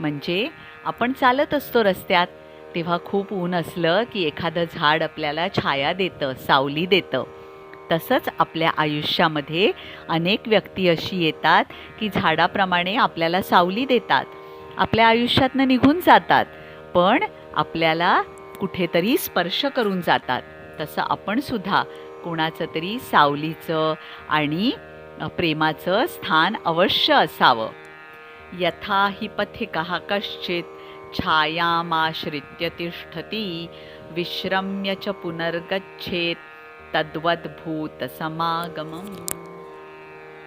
म्हणजे आपण चालत असतो रस्त्यात तेव्हा खूप ऊन असलं की एखादं झाड आपल्याला छाया देतं सावली देतं तसंच आपल्या आयुष्यामध्ये अनेक व्यक्ती अशी येतात की झाडाप्रमाणे आपल्याला सावली देतात आपल्या आयुष्यातनं निघून जातात पण आपल्याला कुठेतरी स्पर्श करून जातात तसं आपण सुद्धा कोणाचं तरी सावलीचं आणि प्रेमाचं स्थान अवश्य असावं यथा हि पथिकः कश्चित् छायामाश्रित्य तिष्ठति विश्रम्य च पुनर्गच्छेत् तद्वद्भूतसमागमम्